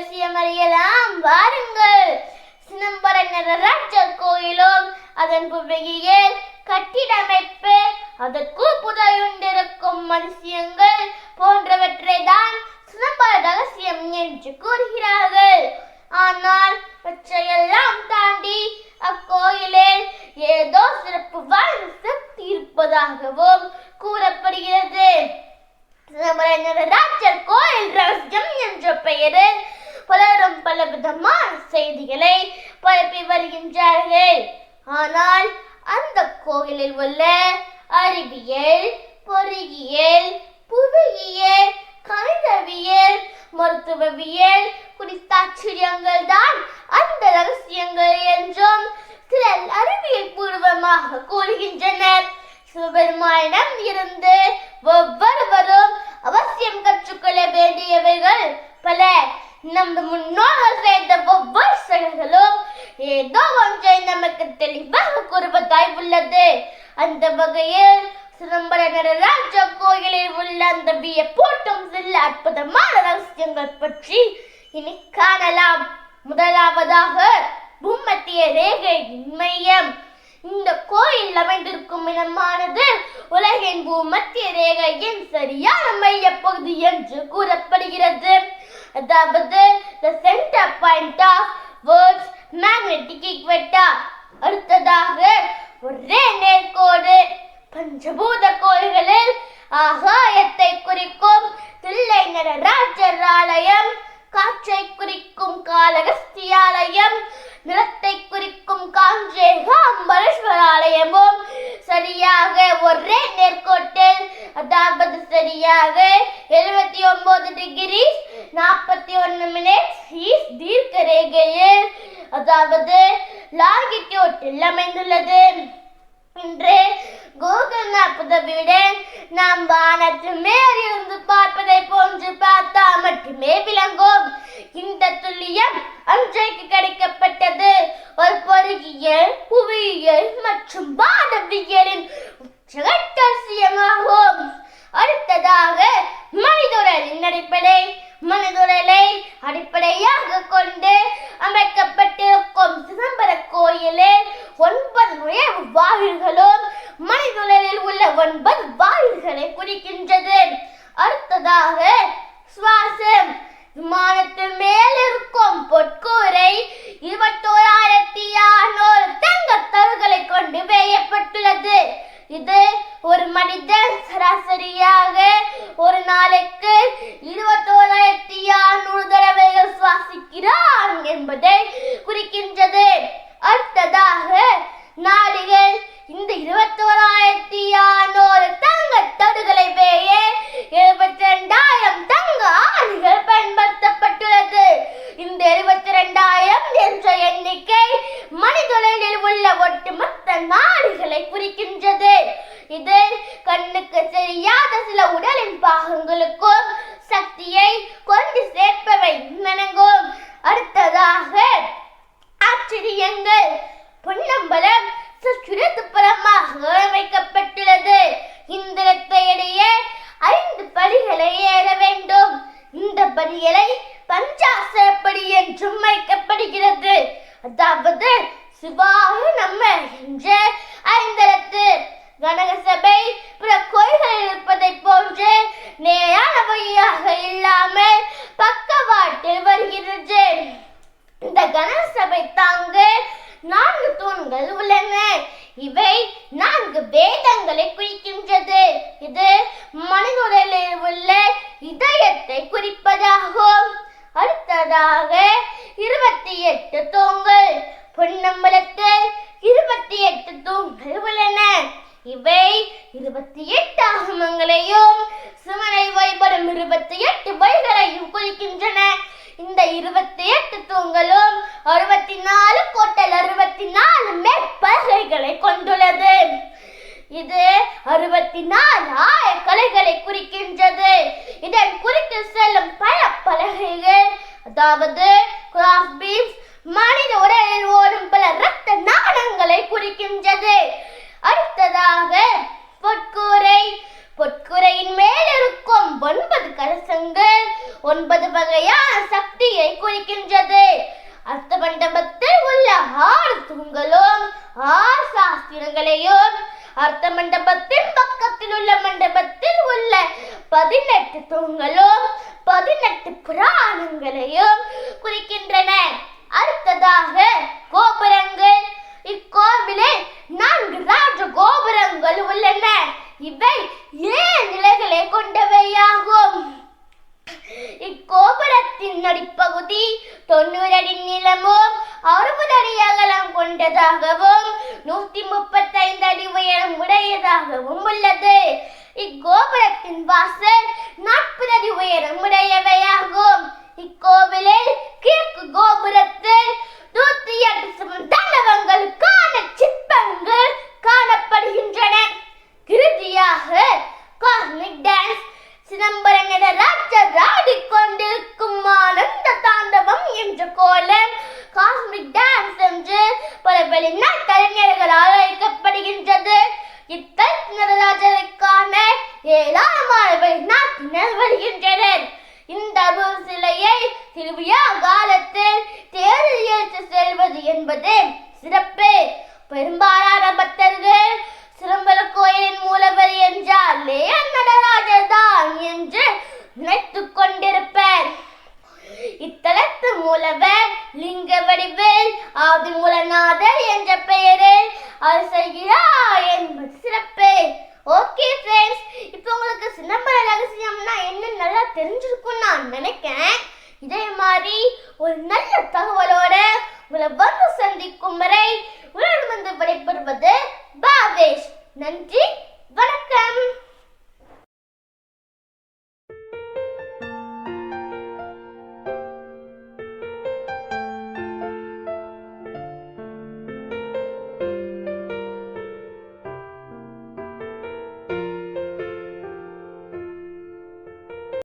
ரகசியம் அறியலாம் வாருங்கள். சிதம்பர நடராஜர் கோயிலும் அதன் புவியியல் கட்டிடமைப்பு அதற்கு புதையுண்டிருக்கும் மனுஷியங்கள் போன்றவற்றை தான் சிதம்பர ரகசியம் என்று கூறுகிறார்கள். ஆனால் இவற்றையெல்லாம் தாண்டி அக்கோயிலில் ஏதோ சிறப்பு வாழ் சக்தி இருப்பதாகவும் கூறப்படுகிறது. சிதம்பரம் கோயில் ரகசியம் என்ற பெயரில் பலரும் பல விதமான செய்திகளை பரப்பி வருகின்றார்கள். ஆனால் அந்த கோயிலில் உள்ள அறிவியல் பொறியியல் புவியியல் கணிதவியல் மருத்துவவியல் குறித்த ஆச்சரியங்கள் தான் அந்த ரகசியங்கள் என்றும் சிலர் அறிவியல் பூர்வமாக கூறுகின்றனர். சிவபெருமானிடம் இருந்து ஒவ்வொருவரும் அவசியம் கற்றுக்கொள்ள வேண்டியவைகள் பல. நமது முன்னோர்கள் செய்த ஒவ்வொரு செயல்களும் ஏதோ ஒன்றை நமக்கு தெளிவாக கூறுவதாய் உள்ளது. அந்த வகையில் சிதம்பர நடராஜ கோயிலில் உள்ள அந்த வியப்பூட்டும் சில அற்புதமான ரகசியங்கள் பற்றி இனி காணலாம். முதலாவதாக பூமத்திய ரேகையின் மையம் இந்த கோயில் அமைந்திருக்கும் இடமானது உலகின் பூமத்திய ரேகையின் சரியான மைய பகுதி என்று கூறப்படுகிறது. அதாவது the center point of Earth's magnetic equator. அடுத்ததாக ஒரே நேர்கோடு பஞ்சபூத கோயில்களில் ஆகாயத்தை குறிக்கும் தில்லை நடராஜர் ஆலயம் காற்றை குறிக்கும் காலகஸ்தியாலயம் நிலத்தை குறிக்கும் காஞ்சேகாம்பரேஸ்வராலயமும் ஆலயமும் சரியாக ஒரே நேர்கோட்டில் அதாவது சரியாக எழுபத்தி ஒன்பது டிகிரி நாற்பத்தி ஒன்று மினிட்ஸ் ஈஸ்ட் தீர்க்க ரேகையில் அதாவது லாங்கிட்யூட்டில் அமைந்துள்ளது. இன்று கூகுள் மேப் உதவியுடன் நாம் வானத்து மேலிருந்து பார்ப்பதை போன்று பார்த்தால் மட்டுமே விளை இந்த துல்லியம் அன்றைக்கு கிடைக்கப்பட்டது ஒரு பொறியியல் புவியியல் மற்றும் வானவியலின் உச்சகட்டசியமாகும் அடுத்ததாக மனிதுடலின் மனதுரலை அடிப்படையாக கொண்டு அமைக்கப்பட்டிருக்கும் சிதம்பர கோயிலில் ஒன்பது நுழைவு வாயில்களும் மனிதுடலில் உள்ள ஒன்பது வாயில்களை குறிக்கின்றது. அடுத்ததாக சுவாசம். விமானத்தின் மேல் இருக்கும் பொற்கூரை இருபத்தோராயிரத்தி அறுநூறு தங்கத் தருகளை கொண்டு வேயப்பட்டுள்ளது. இது ஒரு மனிதன் சராசரியாக ஒரு நாளைக்கு இருபத்தோராயிரத்தி அறுநூறு தடவைகள் சுவாசிக்கிறான் என்பதை குறிக்கின்றது. அடுத்ததாக நாடுகள் இந்த இருபத்தோராயிரத்தி அறுநூறு தங்க தடுகளை வேய எழுபத்தி ரெண்டாயிரம் தங்க ஆணிகள் பயன்படுத்தப்பட்டுள்ளது இந்த எழுபத்தி ரெண்டாயிரம் என்ற எண்ணிக்கை மனிதொழிலில் உள்ள ஒட்டுமொத்த நாடுகளை குறிக்கின்றது இது கண்ணுக்கு தெரியாத சில உடலின் பாகங்களுக்கும் சக்தியை கொண்டு சேர்ப்பவை வணங்கும் அடுத்ததாக ஆச்சரியங்கள். பொன்னம்பலம் சற்றுடத்து புறமாக அமைக்கப்பட்டுள்ளது. இந்த இடையே ஐந்து படிகளை ஏற வேண்டும். இந்த படிகளை பஞ்சாசப்படி என்றும் வைக்கப்படுகிறது அதாவது சிவாய நம்ம என்ற ஐந்தரத்து. கனகசபை சபை பிற கோயில்களில் இருப்பதை போன்று நேரான வழியாக இல்லாமல் பக்கவாட்டில் வருகிறது இந்த கனக சபை தாங்க நான்கு தூண்கள் உள்ளன இவை நான்கு இதயங்களை குறிக்கின்றது. இது மனிதனில் உள்ள இதயத்தை குறிப்பதாகும். அடுத்ததாக இருபத்தி எட்டு தூண்கள். பொன்னம்பலத்தில் இருபத்தி எட்டு தூண்கள் உள்ளன. இவை இருபத்தி எட்டு ஆகமங்களையும் சிவனை வழிபடும் இருபத்தி எட்டு வழிகளையும் குறிக்கின்றன. இந்த இருபத்தி எட்டு தூண்களும் அறுபத்தி நாலு கோட்டல் அறுபத்தி நாலு மேற்பகைகளை கொண்டுள்ளது இருபத்தி நாலு கலைகளை குறிக்கின்றது. இதன் குறித்து செல்லும் பல பலகைகள். அதாவது கிராஸ் பீம்ஸ் மனித உடலில் ஓடும் பல ரத்த நாணங்களை குறிக்கின்றது. அடுத்ததாக பொற்கூரை. பொற்கூரையின் மேல் ஒன்பது கலசங்கள் ஒன்பது வகையான சக்தியை குறிக்கின்றது. அர்த்த மண்டபத்தில் உள்ள ஆறு தூண்களும் ஆறு சாஸ்திரங்களையும் அர்த்த மண்டபத்தின் பக்கத்தில் உள்ள மண்டபத்தில் உள்ள பதினெட்டு தூண்களும் பதினெட்டு புராணங்களையும் குறிக்கின்றன. அடுத்ததாக கோபுரங்கள். இக்கோவிலில் நான்கு ராஜ கோபுரங்கள் உள்ளன. இவை ஏழு நிலைகளை கொண்டவையாகும். இக்கோபுரத்தின் அடிப்பகுதி தொண்ணூறு அடி நீளமும் அறுபது அடி அகலம் கொண்டதாகவும் நூத்தி முப்பத்தைந்து அடி உயரம் உடையதாகவும் உள்ளது. இக்கோபுரத்தின் வாசல் நாற்பது அடி உயரம் உடையவையாகும். இக்கோவிலில் கிழக்கு கோபுரத்தில் நூத்தி எட்டு சுமந்தளவங்களுக்கான சிற்பங்கள் காணப்படுகின்றன இறுதியாக காஸ்மிக் டான்ஸ் சிதம்பரம் நடராஜர் ஆடிக்கொண்டிருக்கும் ஆனந்த தாண்டவம் என்ற கோலம் காஸ்மிக் டான்ஸ் என்று பல வெளிநாட்டு கலைஞர்களால் அழைக்கப்படுகின்றது. இத்தல் நடராஜருக்கான ஏராளமான வெளிநாட்டினர் வருகின்றனர். இந்த அருள் சிலையை திருவிழா காலத்தில் தேரில் ஏற்று செல்வது என்பது சிறப்பு. பெரும்பாலான பக்தர்கள் சிதம்பர கோயிலின் மூலவர் என்றால் நடராஜர் தான் என்று நினைத்துக் கொண்டிருப்பர். இத்தலத்து மூலவர் லிங்க வடிவில் ஆதிமூலநாதர் என்ற பெயரில் அரசகிறார் என்பது சிறப்பு. ஓகே ஃப்ரெண்ட்ஸ் இப்போ உங்களுக்கு சிதம்பர ரகசியம்னா என்ன நல்லா தெரிஞ்சிருக்கும்னு நான் நினைக்கிறேன். இதே மாதிரி ஒரு நல்ல தகவலோட உங்களை வந்து சந்திக்கும் வரை உங்களிடமிருந்து விடைபெறுவது பாவேஷ் நன்றி வணக்கம்.